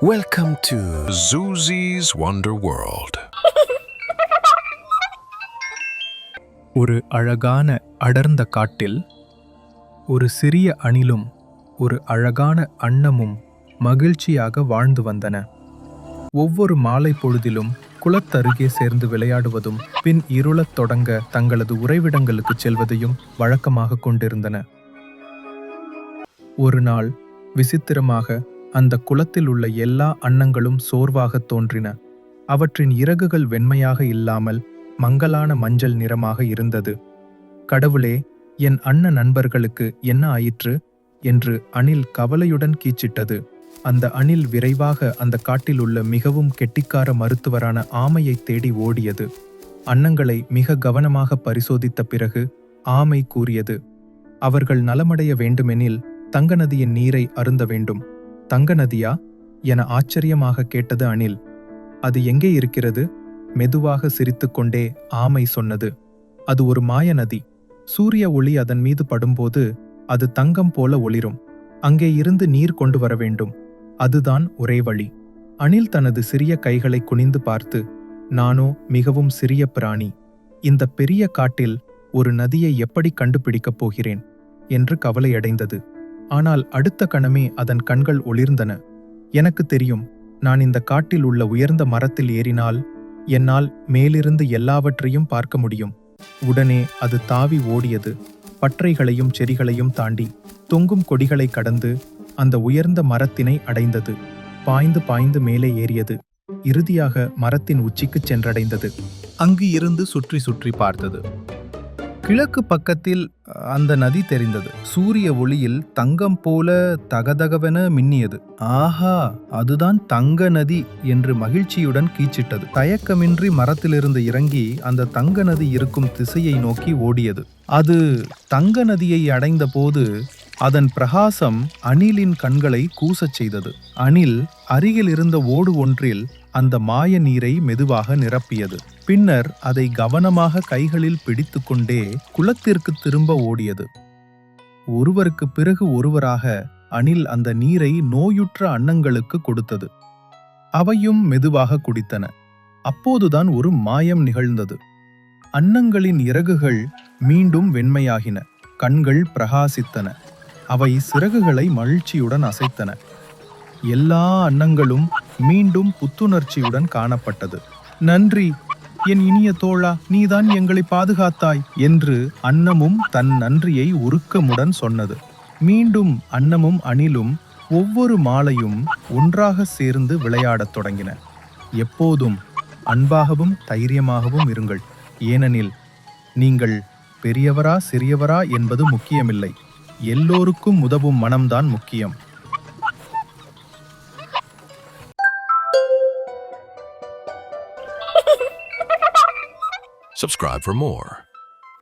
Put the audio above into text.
Welcome to Zuzi's Wonder World. ஒரு அழகான அடர்ந்த காட்டில் ஒரு சிறிய அணிலும் ஒரு அழகான அன்னமும் மகிழ்ச்சியாக வாழ்ந்து வந்தன ஒவ்வொரு மாலை பொழுதிலும் குளத்தருகே சேர்ந்து விளையாடுவதும் பின் இருளத் தொடங்க தங்களது உறைவிடங்களுக்கு செல்வதையும் வழக்கமாக கொண்டிருந்தன ஒரு நாள் விசித்திரமாக அந்த குளத்தில் உள்ள எல்லா அன்னங்களும் சோர்வாகத் தோன்றின. அவற்றின் இறகுகள் வெண்மையாக இல்லாமல் மங்கலான மஞ்சள் நிறமாக இருந்தது. கடவுளே என் அண்ண நண்பர்களுக்கு என்ன ஆயிற்று? என்று அணில் கவலையுடன் கீச்சிட்டது. அந்த அணில் விரைவாக அந்த காட்டில் உள்ள மிகவும் கெட்டிக்கார மருத்துவரான ஆமையை தேடி ஓடியது. அன்னங்களை மிக கவனமாக பரிசோதித்த பிறகு ஆமை கூறியது அவர்கள் நலமடைய வேண்டுமெனில் தங்க நதியின் நீரை அருந்த வேண்டும். தங்க நதியா? என ஆச்சரியமாக கேட்டது அணில் அது எங்கே இருக்கிறது? மெதுவாக சிரித்துக்கொண்டே ஆமை சொன்னது. அது ஒரு மாய நதி. சூரிய ஒளி அதன் மீது படும்போது அது தங்கம் போல ஒளிரும். அங்கே இருந்து நீர் கொண்டு வர வேண்டும். அதுதான் ஒரே வழி. அணில் தனது சிறிய கைகளை குனிந்து பார்த்து நானோ மிகவும் சிறிய பிராணி. இந்த பெரிய காட்டில் ஒரு நதியை எப்படி கண்டுபிடிக்கப் போகிறேன்? என்று கவலையடைந்தது. ஆனால் அடுத்த கணமே அதன் கண்கள் ஒளிர்ந்தன. எனக்கு தெரியும் நான் இந்த காட்டில் உள்ள உயர்ந்த மரத்தில் ஏறினால் என்னால் மேலிருந்து எல்லாவற்றையும் பார்க்க முடியும். உடனே அது தாவி ஓடியது. பற்றைகளையும் செடிகளையும் தாண்டி தொங்கும் கொடிகளை கடந்து அந்த உயர்ந்த மரத்தினை அடைந்தது. பாய்ந்து பாய்ந்து மேலே ஏறியது. இறுதியாக மரத்தின் உச்சிக்குச் சென்றடைந்தது. அங்கு இருந்து சுற்றி சுற்றி பார்த்தது. கிழக்கு பக்கத்தில் அந்த நதி தெரிந்தது. சூரிய ஒளியில் தங்கம் போல தகதகவென மின்னியது. ஆஹா அதுதான் தங்க நதி என்று மகிழ்ச்சியுடன் கீச்சிட்டது. தயக்கமின்றி மரத்திலிருந்து இறங்கி அந்த தங்க நதி இருக்கும் திசையை நோக்கி ஓடியது. அது தங்க நதியை அடைந்த போது அதன் பிரகாசம் அணிலின் கண்களை கூசச் செய்தது. அணில் அருகில் இருந்த ஓடு ஒன்றில் அந்த மாய நீரை மெதுவாக நிரப்பியது. பின்னர் அதை கவனமாக கைகளில் பிடித்துக்கொண்டே குளத்திற்கு திரும்ப ஓடியது. ஒருவருக்கு பிறகு ஒருவராக அணில் அந்த நீரை நோயுற்ற அன்னங்களுக்கு கொடுத்தது. அவையும் மெதுவாக குடித்தன. அப்போதுதான் ஒரு மாயம் நிகழ்ந்தது. அன்னங்களின் இறகுகள் மீண்டும் வெண்மையாகின. கண்கள் பிரகாசித்தன. அவை சிறகுகளை மகிழ்ச்சியுடன் அசைத்தன. எல்லா அன்னங்களும் மீண்டும் புத்துணர்ச்சியுடன் காணப்பட்டது. நன்றி என் இனிய தோழா நீதான் எங்களை பாதுகாத்தாய் என்று அன்னமும் தன் நன்றியை உருக்கமுடன் சொன்னது. மீண்டும் அன்னமும் அணிலும் ஒவ்வொரு மாலையும் ஒன்றாக சேர்ந்து விளையாடத் தொடங்கின. எப்போதும் அன்பாகவும் தைரியமாகவும் இருங்கள். ஏனெனில் நீங்கள் பெரியவரா சிறியவரா என்பது முக்கியமில்லை. எல்லோருக்கும் உதவும் மனம்தான் முக்கியம் Subscribe for more.